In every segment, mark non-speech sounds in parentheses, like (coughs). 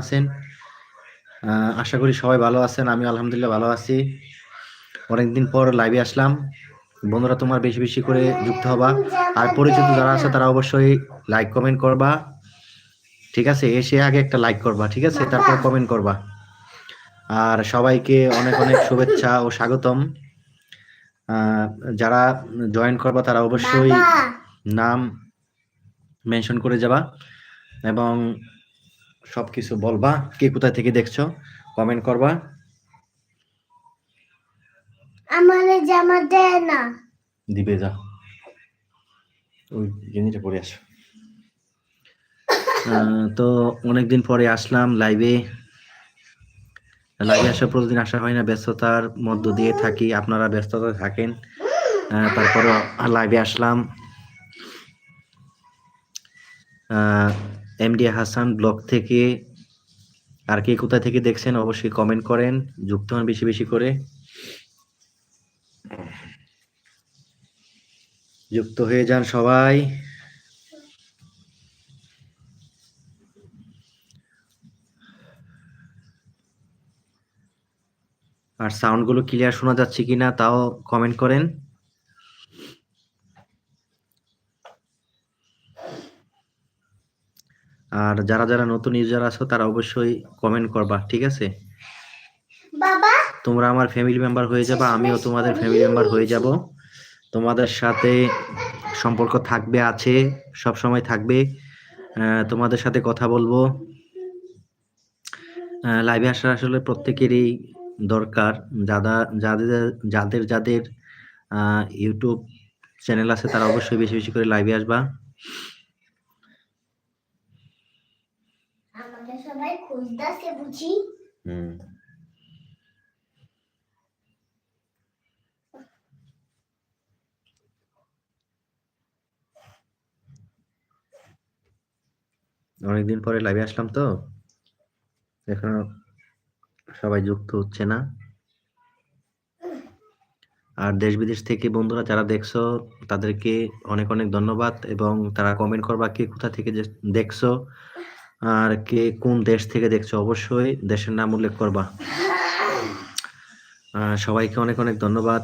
আছেন। আশা করি সবাই ভালো আছেন আমি আলহামদুলিল্লাহ ভালো আছি। অনেকদিন পর লাইভে আসলাম। বন্ধুরা তোমার বেশি বেশি করে যুক্ত হবা। আর পরিচিত যারা আছে তারা অবশ্যই লাইক কমেন্ট করবা। ঠিক আছে? এসে আগে একটা লাইক করবা ঠিক আছে? তারপর কমেন্ট করবা। আর সবাইকে অনেক অনেক শুভেচ্ছা ও স্বাগতম। যারা জয়েন করবা তারা অবশ্যই নাম মেনশন করে যাবা। এবং সবকিছু বলবা। কে কোথায় থেকে দেখছ? কমেন্ট করবা। আমার জামা দেয় না। দিবে যা। ওই জিনিসটা পরে আসো। (laughs) তো অনেকদিন পরে আসলাম লাইভে লাইভে আসা প্রতিদিন আসা হয় না ব্যস্ততার মধ্য দিয়ে থাকি। আপনারা ব্যস্ততা থাকেন। আহ, তারপরে লাইভে আসলাম। এমডি হাসান ব্লগ থেকে আর কে কোথা থেকে দেখছেন অবশ্যই কমেন্ট করেন, যুক্ত হন বেশি বেশি করে। যুক্ত হয়ে যান সবাই। আর সাউন্ডগুলো ক্লিয়ার শোনা যাচ্ছে কিনা তাও কমেন্ট করেন। আর যারা যারা নতুন ইউজার আছো তারা অবশ্যই কমেন্ট করবা ঠিক আছে? বাবা? তোমরা আমার ফ্যামিলি মেম্বার হয়ে যাবা আমিও তোমাদের ফ্যামিলি মেম্বার হয়ে যাব। তোমাদের সাথে সম্পর্ক থাকবে আছে সব সময় থাকবে। তোমাদের সাথে কথা বলব। লাইভে আসার আসলে প্রত্যেকেরই দরকার। যারা যাদের যাদের যাদের ইউটিউব চ্যানেল আছে তারা অবশ্যই বেশি বেশি করে লাইভে আসবা আমাকে সবাই খুঁজতেছে বুঝি হুম অনেকদিন পরে লাইভে আসলাম তো। এখনও সবাই যুক্ত হচ্ছে না। আর দেশ বিদেশ থেকে বন্ধুরা যারা দেখছ, তাদেরকে অনেক অনেক ধন্যবাদ এবং তারা কমেন্ট করবা কে কোথা থেকে দেখছ। আর কে কোন দেশ থেকে দেখছ? অবশ্যই দেশের নাম উল্লেখ করবা। সবাইকে অনেক অনেক ধন্যবাদ।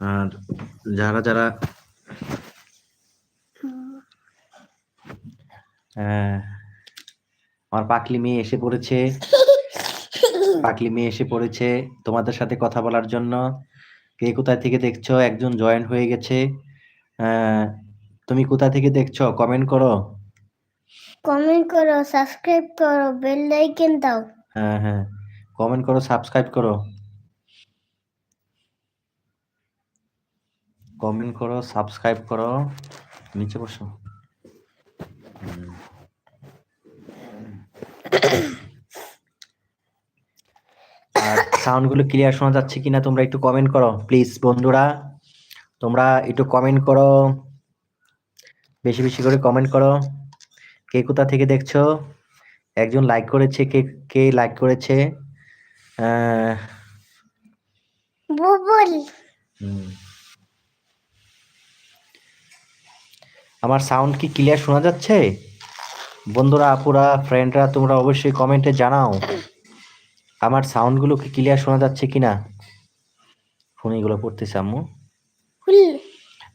আর যারা যারা আমার পাকলি মেয়ে এসে পড়েছে। পাকলি মেয়ে এসে পড়েছে তোমাদের সাথে কথা বলার জন্য। কে কোথায় থেকে দেখছ? একজন জয়েন হয়ে গেছে। তুমি কোথা থেকে দেখছ? কমেন্ট করো। কমেন্ট করো সাবস্ক্রাইব করো বেল লাইকন দাও। হ্যাঁ হ্যাঁ। কমেন্ট করো সাবস্ক্রাইব করো। কমেন্ট করো সাবস্ক্রাইব করো। নিচে বসো। আর সাউন্ডগুলো ক্লিয়ার শোনা যাচ্ছে কিনা তোমরা একটু কমেন্ট করো প্লিজ বন্ধুরা। তোমরা একটু কমেন্ট করো। বেশি বেশি করে কমেন্ট করো। কে কোথা থেকে দেখছ? একজন লাইক করেছে কে কে লাইক করেছে? বুবুল। আমার সাউন্ড কি ক্লিয়ার শোনা যাচ্ছে? বন্ধুরা আপুরা ফ্রেন্ডরা তোমরা অবশ্যই কমেন্টে জানাও। আমার সাউন্ডগুলো কি ক্লিয়ার শোনা যাচ্ছে কিনা? ফোন এগুলো পড়তেছে আম্মু।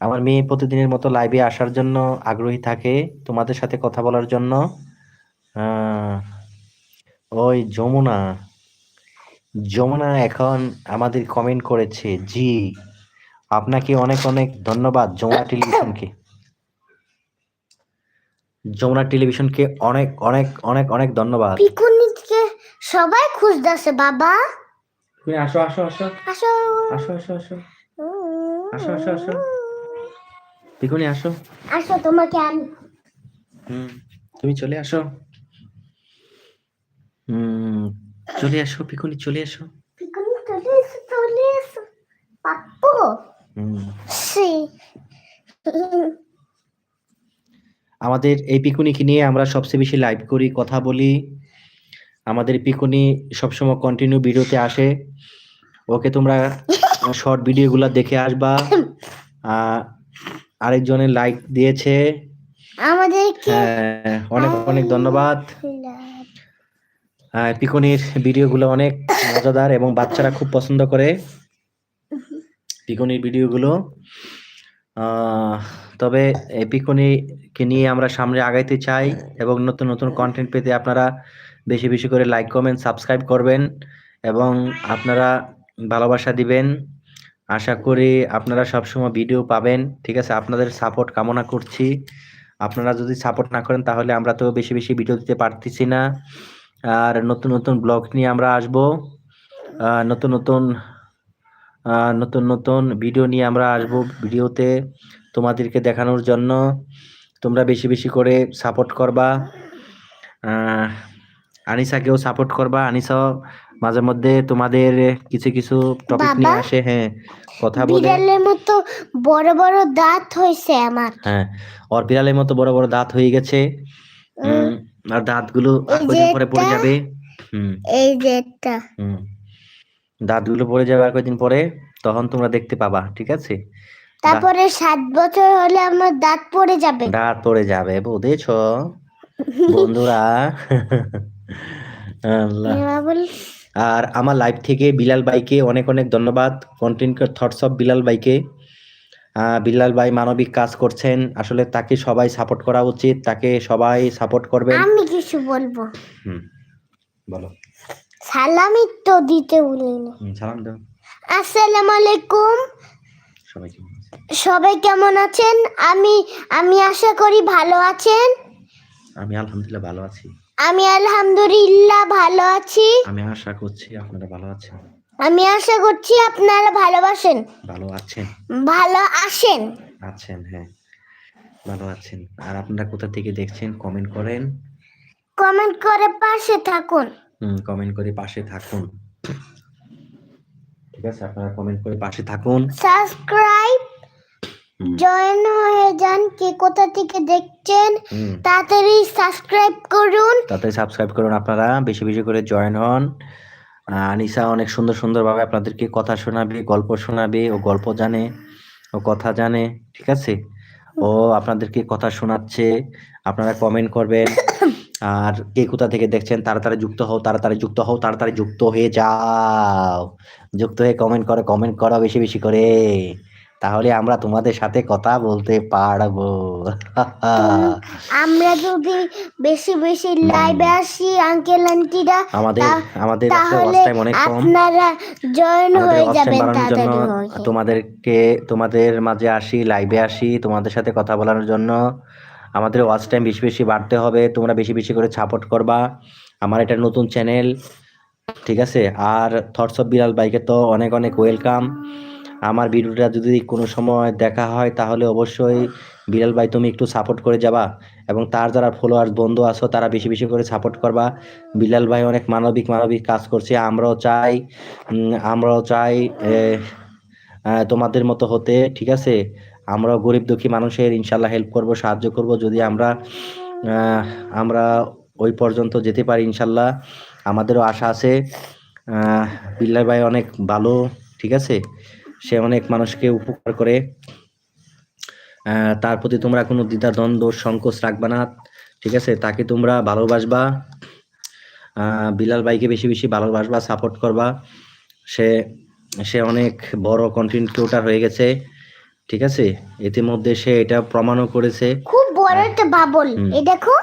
আমার মেয়ে প্রতিদিনের মতো লাইভে আসার জন্য আগ্রহী থাকে তোমাদের সাথে কথা বলার জন্য। আহ, ওই যমুনা। যমুনা এখন আমাদের কমেন্ট করেছে জি আপনাকে অনেক অনেক ধন্যবাদ যমুনা টেলিভিশনকে যমুনা টেলিভিশনকে অনেক অনেক অনেক অনেক ধন্যবাদ। পিকুনিকে সবাই খুঁজতেছে বাবা। তুমি আসো আসো আসো। আসো। আসো আসো আসো। আসো, আসো, আসো। পিকুনি আসো। আসো তোমাকে আমি হুম তুমি চলে আসো। হুম চলে আসো পিকুনি চলে আসো। পিকুনি চলে এসো চলে এসো। পাপ্পু। হুম। সি আমাদের এই পিকুনিকে নিয়ে আমরা সবচেয়ে বেশি লাইভ করি কথা বলি। আমাদের পিকুনি সবসময় কন্টিনিউ ভিডিওতে আসে। ওকে তোমরা শর্ট ভিডিওগুলো দেখে আসবা। (laughs) আরেকজনের লাইক দিয়েছে। আমাদেরকে হ্যাঁ, অনেক অনেক ধন্যবাদ। আহ, পিকনির ভিডিওগুলো অনেক মজাদার এবং বাচ্চারা খুব পছন্দ করে। পিকনির ভিডিওগুলো। তবে এই পিকনিকে নিয়ে আমরা সামনে আগাইতে চাই এবং নতুন নতুন কন্টেন্ট পেতে আপনারা বেশি বেশি করে লাইক কমেন্ট সাবস্ক্রাইব করবেন এবং আপনারা ভালোবাসা দিবেন। আশা করি আপনারা সবসময় ভিডিও পাবেন, ঠিক আছে? আপনাদের সাপোর্ট কামনা করছি। আপনারা যদি সাপোর্ট না করেন, তাহলে আমরা তো বেশি বেশি ভিডিও দিতে পারতেছি না। আর নতুন নতুন ব্লগ নিয়ে আমরা আসব। নতুন নতুন নতুন নতুন ভিডিও নিয়ে আমরা আসব ভিডিওতে তোমাদেরকে দেখানোর জন্য। তোমরা বেশি বেশি করে সাপোর্ট করবা। আনিসাকেও সাপোর্ট করবা। আনিসাও মাঝে মধ্যে তোমাদের কিছু কিছু টপিক নিয়ে আসে হ্যাঁ কথা বলে। বিড়ালের মতো বড় বড় দাঁত হয়েছে আমার। হ্যাঁ ওর বিড়ালের মতো বড় বড় দাঁত হয়ে গেছে। উম, আর দাঁতগুলো আর এই পরে পড়ে যাবে। হুম। এই যে একটা। হুম দাঁতগুলো পড়ে যাবে আর কয়দিন পরে তখন তোমরা দেখতে পাবা ঠিক আছে? তারপরে সাত বছর হলে আমার দাঁত পড়ে যাবে। দাঁত পড়ে যাবে বুঝেছ? (laughs) বন্ধুরা (laughs) আল্লাহ। আর আমার লাইভ থেকে বিলাল ভাইকে অনেক অনেক ধন্যবাদ। কন্টেন্ট থটস অফ বিলাল ভাইকে। বিলাল ভাই মানবিক কাজ করছেন। আসলে তাকে সবাই সাপোর্ট করা উচিত। তাকে সবাই সাপোর্ট করবেন। আমি কিছু বলব। হুম বলো। সালামি তো দিতে হুম, সালাম দাও। আসসালামু আলাইকুম। সবাই কেমন সবাই কেমন আছেন? আমি আমি আশা করি ভালো আছেন। আমি আলহামদুলিল্লাহ ভালো আছি। আমি আলহামদুলিল্লাহ ভালো আছি। আমি আশা করছি আপনারা ভালো আছেন। আমি আশা করছি আপনারা ভালোবাসেন ভালো আছেন? ভালো আসেন আছেন হ্যাঁ। ভালো আছেন। আর আপনারা কোথা থেকে দেখছেন? কমেন্ট করেন। কমেন্ট করে পাশে থাকুন। হুম কমেন্ট করে পাশে থাকুন। ঠিক আছে আপনারা কমেন্ট করে পাশে থাকুন। সাবস্ক্রাইব জয়েন হয়ে যান কে কোথা থেকে দেখছেন তাড়াতাড়ি সাবস্ক্রাইব করুন। তাতে সাবস্ক্রাইব করুন আপনারা বেশি বেশি করে জয়েন হন। আনিসা অনেক সুন্দর সুন্দরভাবে আপনাদেরকে কথা শোনাবে গল্প শোনাবে ও গল্প জানে ও কথা জানে ঠিক আছে? ও আপনাদেরকে কথা শোনাচ্ছে আপনারা কমেন্ট করবেন। আর কে কোথা থেকে দেখছেন তাড়াতাড়ি যুক্ত হও তাড়াতাড়ি যুক্ত হও তাড়াতাড়ি যুক্ত হয়ে যাও। যুক্ত হয়ে কমেন্ট করো কমেন্ট করো বেশি বেশি করে। তাহলে আমরা তোমাদের সাথে কথা বলতে পারব। আমরা যদি বেশি বেশি লাইভে আসি আঙ্কেল আন্টিরা আমাদের আমাদের তাহলে watch অনেক কম। আপনারা জয়েন হয়ে যাবেন তাড়াতাড়ি তোমাদেরকে তোমাদের মাঝে আসি লাইভে আসি তোমাদের সাথে কথা বলার জন্য। আমাদের ওয়াচ টাইম বেশি বেশি বাড়তে হবে তোমরা বেশি বেশি করে সাপোর্ট করবা। আমার এটা নতুন চ্যানেল ঠিক আছে? আর থটস অফ বিড়াল বাইকে তো অনেক অনেক ওয়েলকাম আমার ভিডিওটা যদি কোনো সময় দেখা হয় তাহলে অবশ্যই বিড়াল ভাই তুমি একটু সাপোর্ট করে যাবা এবং তার যারা ফলোয়ার্স বন্ধু আছো তারা বেশি বেশি করে সাপোর্ট করবা। বিলাল ভাই অনেক মানবিক মানবিক কাজ করছে। আমরাও চাই আমরাও চাই তোমাদের মতো হতে ঠিক আছে? আমরাও গরিব দুঃখী মানুষের ইনশাল্লাহ হেল্প করব সাহায্য করব। যদি আমরা আমরা ওই পর্যন্ত যেতে পারি ইনশাল্লাহ আমাদেরও আশা আছে। আহ, বিল্লাল ভাই অনেক ভালো ঠিক আছে? সে অনেক মানুষকে উপকার করে। তার প্রতি তোমরা কোনো দ্বিধা দ্বন্দ্ব সংকোচ রাখবা না ঠিক আছে? তাকে তোমরা ভালোবাসবা। বিলাল ভাইকে বেশি বেশি ভালোবাসবা সাপোর্ট করবা। সে সে অনেক বড় কন্টেন্ট ক্রিয়েটার হয়ে গেছে ঠিক আছে? ইতিমধ্যে সে এটা প্রমাণও করেছে। খুব বড় একটা বাবল এই দেখো।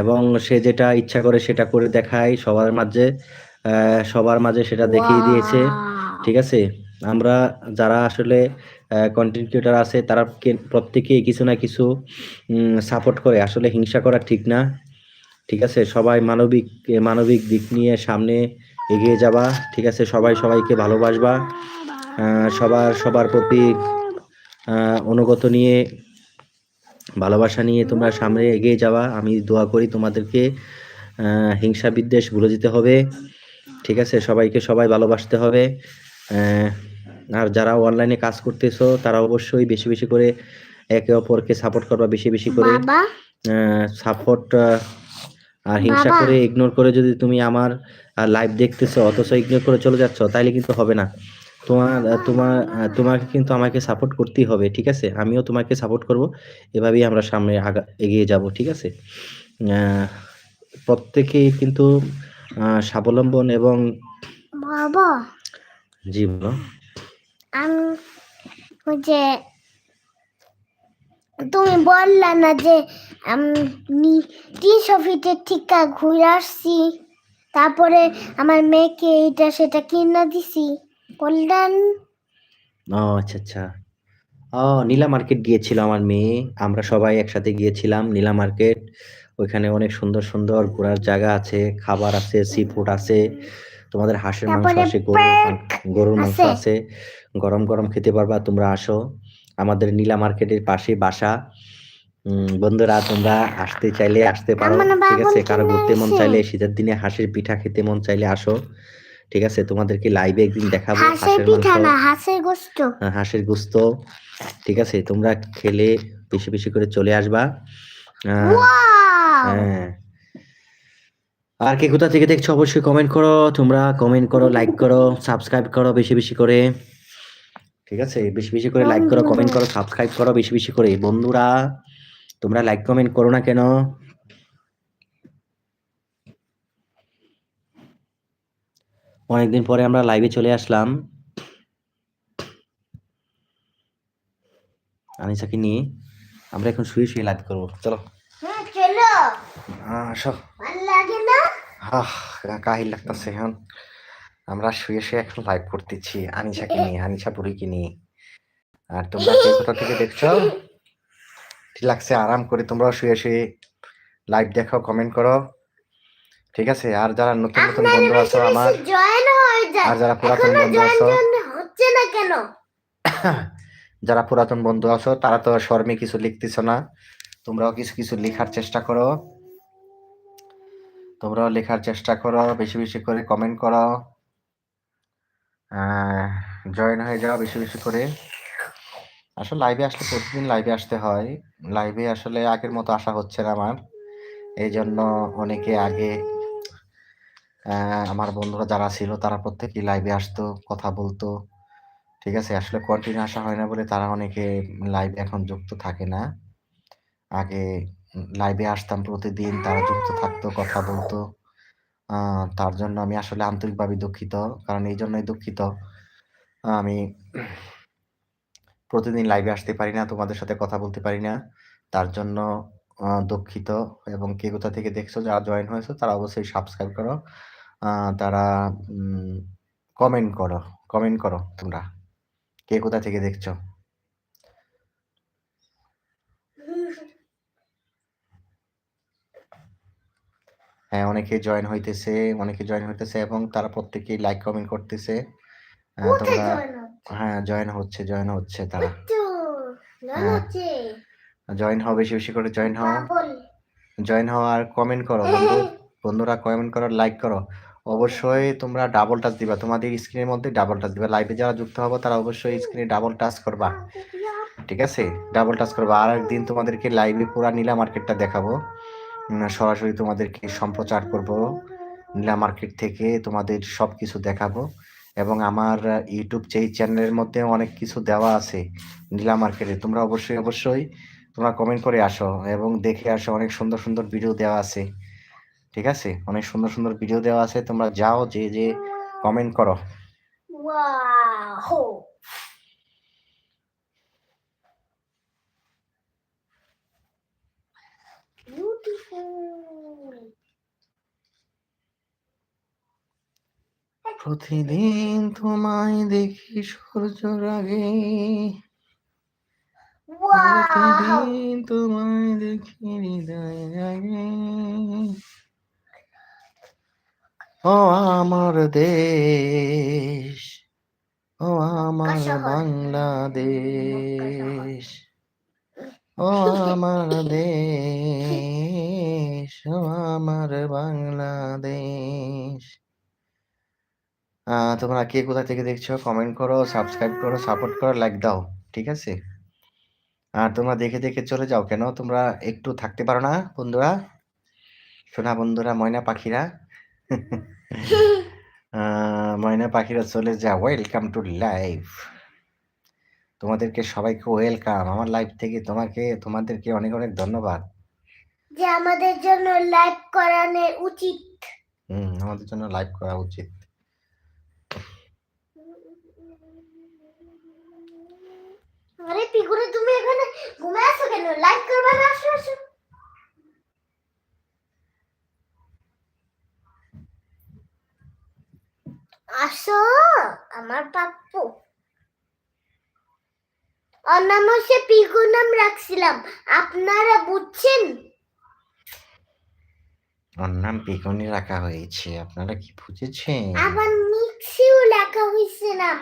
এবং সে যেটা ইচ্ছা করে সেটা করে দেখায় সবার মাঝে। সবার মাঝে সেটা দেখিয়ে দিয়েছে ঠিক আছে? আমরা যারা আসলে কন্টেন্ট ক্রিয়েটার আছে, তারা কে- প্রত্যেকেই কিছু না কিছু সাপোর্ট করে। আসলে হিংসা করা ঠিক না। ঠিক আছে? সবাই মানবিক মানবিক দিক নিয়ে সামনে এগিয়ে যাবা। ঠিক আছে? সবাই সবাইকে ভালোবাসবা। সবার সবার প্রতি অনুগত নিয়ে, ভালোবাসা নিয়ে তোমরা সামনে এগিয়ে যাওয়া আমি দোয়া করি তোমাদেরকে হিংসা বিদ্বেষ ভুলে যেতে হবে। ঠিক আছে? সবাইকে সবাই ভালোবাসতে হবে। আর যারা অনলাইনে কাজ করতেছো তারা অবশ্যই বেশি বেশি করে একে অপরকে সাপোর্ট করবা বেশি বেশি করে সাপোর্ট আর হিংসা করে ইগনোর করে যদি তুমি আমার লাইভ দেখতেছো অথচ ইগনোর করে চলে যাচ্ছ তাইলে কিন্তু হবে না। তোমার তোমার তোমাকে কিন্তু আমাকে সাপোর্ট করতেই হবে ঠিক আছে? আমিও তোমাকে সাপোর্ট করব এভাবেই আমরা সামনে আগা এগিয়ে যাব ঠিক আছে? প্রত্যেকেই কিন্তু স্বাবলম্বন এবং বাবা? জি বলো আমি যে তুমি বললা না যে, আমি তিনশো ফিটের ঠিকা ঘুরে আসছি। তারপরে আমার মেয়েকে এটা সেটা কিনে দিছি। বললেন? ও আচ্ছা আচ্ছা। ও, নীলা মার্কেট গিয়েছিল আমার মেয়ে। আমরা সবাই একসাথে গিয়েছিলাম নীলা মার্কেট। ওইখানে অনেক সুন্দর সুন্দর ঘোরার জায়গা আছে, খাবার আছে সি ফুড আছে। তোমাদের হাঁসের মাংস আছে গরুর গরুর মাংস আছে। গরম গরম খেতে পারবা তোমরা আসো। আমাদের নীলা মার্কেটের পাশে বাসা। বন্ধুরা তোমরা আসতে চাইলে আসতে পারো ঠিক আছে? কারও ঘুরতে মন চাইলে শীতের দিনে হাঁসের পিঠা খেতে মন চাইলে আসো ঠিক আছে? তোমাদেরকে লাইভে একদিন দেখাবো হাঁসের পিঠা না হাঁসের গোস্ত। আহ, হাঁসের গোস্ত ঠিক আছে? তোমরা খেলে বেশি বেশি করে চলে আসবা। হ্যাঁ। আর কে কোথা থেকে দেখছ অবশ্যই কমেন্ট করো। তোমরা কমেন্ট করো লাইক করো সাবস্ক্রাইব করো বেশি বেশি করে। ঠিক আছে? বেশি বেশি করে লাইক করো কমেন্ট করো সাবস্ক্রাইব করো বেশি বেশি করে। বন্ধুরা তোমরা লাইক কমেন্ট করো না কেন? অনেকদিন পরে আমরা লাইভে চলে আসলাম। আনিসাকে নিয়ে। আমরা এখন শুয়ে শুয়ে লাইভ করব। চলো। হ্যাঁ চলো আসো। লাগে না আহ কাহিল লাগতেছে এখন। আমরা শুয়ে শুয়ে এখন লাইভ করতেছি আনিশাকে নিয়ে আনিশা বুড়িকে নিয়ে। আর তোমরা কে কোথা থেকে দেখছ ঠিক লাগছে আরাম করে তোমরাও শুয়ে শুয়ে লাইভ দেখো কমেন্ট করো। ঠিক আছে? আর যারা নতুন নতুন বন্ধু আছো আমার আর যারা পুরাতন বন্ধু আছো হচ্ছে না কেন? (coughs) যারা পুরাতন বন্ধু আছো তারা তো শর্মে কিছু লিখতেছো না। তোমরাও কিছু কিছু লেখার চেষ্টা করো। তোমরাও লেখার চেষ্টা করো, বেশি বেশি করে কমেন্ট করো জয়েন হয়ে যাও বেশি বেশি করে। আসলে লাইভে আসলে প্রতিদিন লাইভে আসতে হয়। লাইভে আসলে আগের মতো আসা হচ্ছে না আমার। এই জন্য অনেকে আগে আমার বন্ধুরা যারা ছিল তারা প্রত্যেকেই লাইভে আসতো, কথা বলতো। ঠিক আছে? আসলে কন্টিনিউ আসা হয় না বলে তারা অনেকে লাইভে এখন যুক্ত থাকে না। আগে লাইভে আসতাম প্রতিদিন, তারা যুক্ত থাকতো, কথা বলতো। তার জন্য আমি আসলে আন্তরিকভাবে দুঃখিত, কারণ এই জন্যই দুঃখিত। আমি প্রতিদিন লাইভে আসতে পারি না, তোমাদের সাথে কথা বলতে পারি না। তার জন্য দুঃখিত। এবং কে কোথা থেকে দেখছ, যারা জয়েন হয়েছো, তারা অবশ্যই সাবস্ক্রাইব করো। তারা কমেন্ট করো কমেন্ট করো তোমরা। কে কোথা থেকে দেখছ? হ্যাঁ অনেকে জয়েন হইতেছে অনেকে জয়েন হইতেছে এবং তারা প্রত্যেকেই লাইক কমেন্ট করতেছে। তোমরা হ্যাঁ জয়েন হচ্ছে জয়েন হচ্ছে তারা। জয়েন হ্যাঁ। হও বেশি বেশি করে জয়েন হও। জয়েন হও আর কমেন্ট করো বন্ধু। বন্ধুরা কমেন্ট করো লাইক করো। অবশ্যই তোমরা ডাবল টাচ দিবা। তোমাদের স্ক্রিনের মধ্যে ডাবল টাচ দিবা। লাইভে যারা যুক্ত হবে তারা অবশ্যই স্ক্রিনে ডাবল টাচ করবা। ঠিক আছে? ডাবল টাচ করবা। আর একদিন তোমাদেরকে লাইভে পুরা নীলা মার্কেটটা দেখাবো। সরাসরি তোমাদেরকে সম্প্রচার করব, নীলা মার্কেট থেকে তোমাদের সব কিছু দেখাবো এবং আমার ইউটিউব যে চ্যানেলের মধ্যে অনেক কিছু দেওয়া আছে নীলা মার্কেটে। তোমরা অবশ্যই অবশ্যই তোমরা কমেন্ট করে আসো এবং দেখে আসো, অনেক সুন্দর সুন্দর ভিডিও দেওয়া আছে। ঠিক আছে? অনেক সুন্দর সুন্দর ভিডিও দেওয়া আছে, তোমরা যাও, যে যে কমেন্ট করো। প্রতিদিন তোমায় দেখি সূর্যর আগে প্রতিদিন তোমায় দেখি হৃদয় জাগে ও আমার দেশ ও আমার বাংলাদেশ। ও আমার দেশ, ও আমার বাংলাদেশ। তোমরা কে কোথা থেকে দেখছ কমেন্ট করো সাবস্ক্রাইব করো সাপোর্ট করো লাইক দাও, ঠিক আছে? আর তোমরা দেখে দেখে চলে যাও কেন? তোমরা একটু থাকতে পারো না, বন্ধুরা। সোনা বন্ধুরা, ময়না পাখিরা। (laughs) ময়না পাখিরা চলে যা ওয়েলকাম টু লাইভ তোমাদেরকে সবাইকে ওয়েলকাম আমার লাইভ থেকে তোমাকে তোমাদেরকে অনেক অনেক ধন্যবাদ। যে আমাদের জন্য লাইভ করানো উচিত। হুম আমাদের জন্য লাইভ করা উচিত। আরে পিকুরে তুমি এখানে ঘুমে আসো কেন? লাইভ করবা না আসো আসো। আসো আমার পাপ্পু। ওর পিগু পিকু নাম রাখছিলাম। আপনারা বুঝছেন? ওর নাম পিকনি রাখা হয়েছে আপনারা কি বুঝেছেন? আবার মিক্সিও রাখা হয়েছে নাম।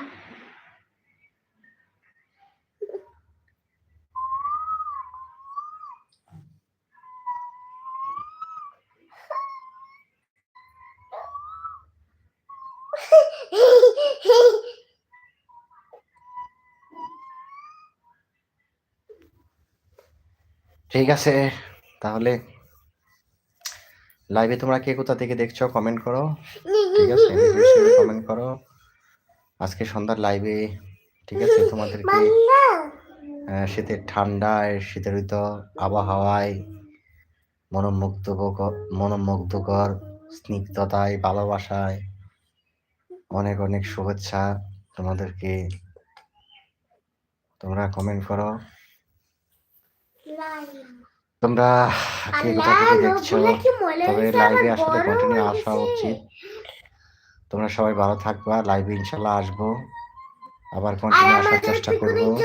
ঠিক আছে তাহলে লাইভে তোমরা কে কোথা থেকে দেখছ কমেন্ট করো। ঠিক আছে (laughs) কমেন্ট করো। আজকে সন্ধ্যার লাইভে ঠিক আছে তোমাদেরকে শীতের ঠান্ডায় শীতেরিত আবহাওয়ায় মনোমুগ্ধকর মনোমুগ্ধকর স্নিগ্ধতায় ভালোবাসায় অনেক অনেক শুভেচ্ছা তোমাদেরকে। তোমরা কমেন্ট করো। তোমরা কে কোথা থেকে দেখছ? তবে লাইভে আসলে কন্টিনিউ আসা উচিত। তোমরা সবাই ভালো থাকবা লাইভে ইনশাল্লাহ আসব। আবার কন্টিনিউ আসার চেষ্টা করব।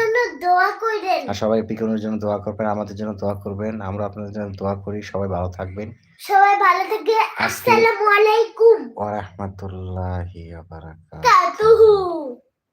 আর সবাই পিকনের জন্য দোয়া করবেন আমাদের জন্য দোয়া করবেন। আমরা আপনাদের জন্য দোয়া করি সবাই ভালো থাকবেন। সবাই ভালো থেকে। আজকে- আসসালামু আলাইকুম। ওয়া রাহমাতুল্লাহি ওয়া বারাকাতুহু। কাতুহু।